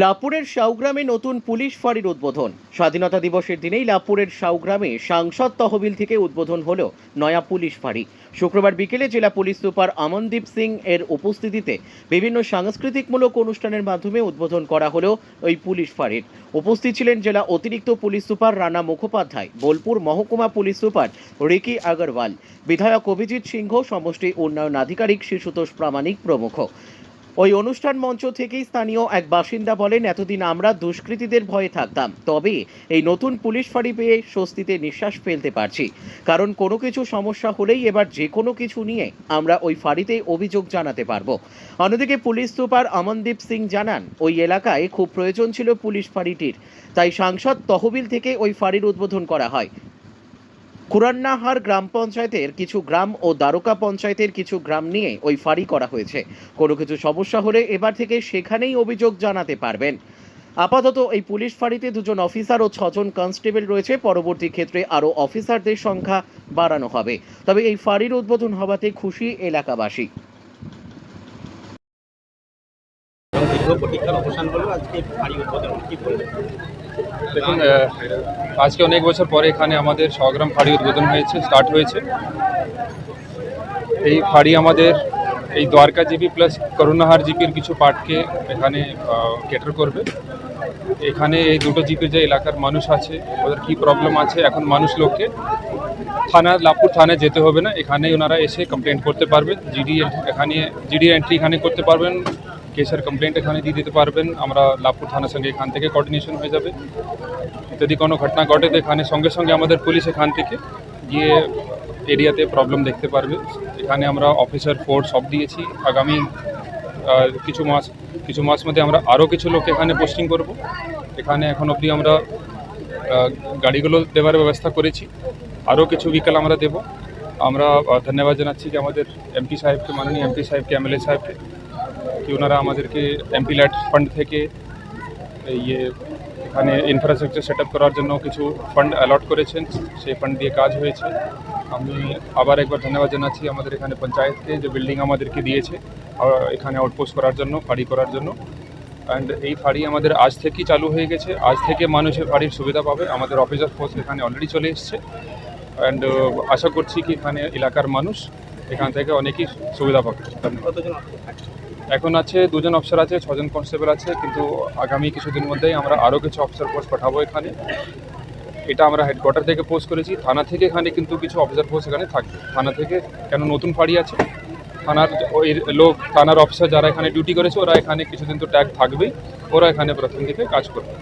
লাভপুরের সাউগ্রামে নতুন পুলিশ ফাঁড়ির উদ্বোধন। স্বাধীনতা দিবসের দিনেই লাপুরের সাউগ্রামে সাংসদ তহবিল থেকে উদ্বোধন হল নয়া পুলিশ ফাঁড়ি। শুক্রবার বিকেলে জেলা পুলিশ সুপার আমনদীপ সিং এর উপস্থিতিতে বিভিন্ন সাংস্কৃতিকমূলক অনুষ্ঠানের মাধ্যমে উদ্বোধন করা হলো ওই পুলিশ ফাঁড়ির। উপস্থিত ছিলেন জেলা অতিরিক্ত পুলিশ সুপার রানা মুখোপাধ্যায়, বোলপুর মহকুমা পুলিশ সুপার রিকি আগরওয়াল, বিধায়ক অভিজিৎ সিংহ, সমষ্টি উন্নয়ন আধিকারিক শিশুতোষ প্রামাণিক প্রমুখ। ওই অনুষ্ঠান মঞ্চ থেকেই স্থানীয় এক বাসিন্দা বলেন, এতদিন আমরা দুষ্কৃতীদের ভয়ে থাকতাম। তবে এই নতুন পুলিশ ফাঁড়ি পেয়ে স্বস্তিতে নিঃশ্বাস ফেলতে পারছি। কারণ কোনো কিছু সমস্যা হলেই এবার যে কোনো কিছু নিয়ে আমরা ওই ফাঁড়িতে অভিযোগ জানাতে পারব। অন্যদিকে পুলিশ সুপার অমনদীপ সিং জানান, ওই এলাকায় খুব প্রয়োজন ছিল পুলিশ ফাঁড়িটির। তাই সাংসদ তহবিল থেকে ওই ফাঁড়ির উদ্বোধন করা হয়। কুরান্নাহার গ্রাম পঞ্চায়েতের কিছু গ্রাম ও দ্বারকা পঞ্চায়েতের কিছু গ্রাম নিয়ে ওই ফাঁড়ি করা হয়েছে। কোনো কিছু সমস্যা হলে এবার থেকে সেখানেই অভিযোগ জানাতে পারবেন। আপাতত এই পুলিশ ফাঁড়িতে দুজন অফিসার ও ছজন কনস্টেবল রয়েছে। পরবর্তী ক্ষেত্রে আরও অফিসারদের সংখ্যা বাড়ানো হবে। তবে এই ফাঁড়ির উদ্বোধন হওয়াতে খুশি এলাকাবাসী। দীর্ঘ প্রতীক্ষার অবসান হলো, আজকে বাড়ি উদ্বোধন, কি বলবেন? দেখুন আজকে অনেক বছর পরে এখানে আমাদের সগ্রাম ফাঁড়ি উদ্বোধন হয়েছে স্টার্ট হয়েছে। এই ফাঁড়ি আমাদের এই দ্বারকা জিপি প্লাস করুণাহার জিপির কিছু পার্টকে এখানে কেটার করবে। এখানে এই দুটো জিপির যে এলাকার মানুষ আছে, ওদের কি প্রবলেম আছে, এখন মানুষ লোককে থানা লাভপুর থানায় যেতে হবে না। এখানে ওনারা এসে কমপ্লেন করতে পারবেন। জিডি এখানে জিডি এন্ট্রি এখানে করতে পারবেন। কেসের কমপ্লেন্ট এখানে দিয়ে দিতে পারবেন, আমরা লাভপুর থানার সঙ্গে এখান থেকে কোঅর্ডিনেশন হয়ে যাবে। যদি কোনো ঘটনা ঘটে এখানে সঙ্গে সঙ্গে আমাদের পুলিশ এখান থেকে গিয়ে এরিয়াতে প্রবলেম দেখতে পারবে। এখানে আমরা অফিসার ফোর্স সব দিয়েছি। আগামী কিছু মাস কিছু মাস মধ্যে আমরা আরও কিছু লোক এখানে পোস্টিং করব। এখানে এখন অবধি আমরা গাড়িগুলো দেওয়ার ব্যবস্থা করেছি। আরও কিছু বিকেল আমরা দেব। আমরা ধন্যবাদ জানাচ্ছি যে আমাদের এমপি সাহেবকে, মাননীয় এমপি সাহেবকে এমএলএ সাহেবকে। কি ওনারা আমাদেরকে এমপি ল্যাট ফান্ড থেকে ইয়ে এখানে ইনফ্রাস্ট্রাকচার সেট করার জন্য কিছু ফান্ড অ্যালট করেছেন, সেই ফান্ড দিয়ে কাজ হয়েছে। আমি আবার একবার ধন্যবাদ জানাচ্ছি আমাদের এখানে পঞ্চায়েতকে যে বিল্ডিং আমাদেরকে দিয়েছে এখানে আউটপোস্ট করার জন্য, ফাঁড়ি করার জন্য। অ্যান্ড এই ফাঁড়ি আমাদের আজ থেকেই চালু হয়ে গেছে। আজ থেকে মানুষের ফাঁড়ির সুবিধা পাবে। আমাদের অফিসার ফোর্স এখানে অলরেডি চলে এসছে। অ্যান্ড আশা করছি কি এখানে এলাকার মানুষ এখান থেকে অনেকই সুবিধা পাবে। ধন্যবাদ? এখন আছে, দুজন অফিসার আছে, ছজন কনস্টেবল আছে, কিন্তু আগামী কিছুদিন মধ্যেই আমরা আরও কিছু অফিসার পোস্ট পাঠাবো এখানে। এটা আমরা হেডকোয়ার্টার থেকে পোস্ট করেছি। থানা থেকে এখানে কিন্তু কিছু অফিসার পোস্ট এখানে থাকবে। থানা থেকে কেন নতুন ফাঁড়ি আছে? থানার ওই লোক, থানার অফিসার যারা এখানে ডিউটি করেছে, ওরা এখানে কিছুদিন তো ট্যাগ থাকবেই। ওরা এখানে প্রথম দিকে কাজ করবে।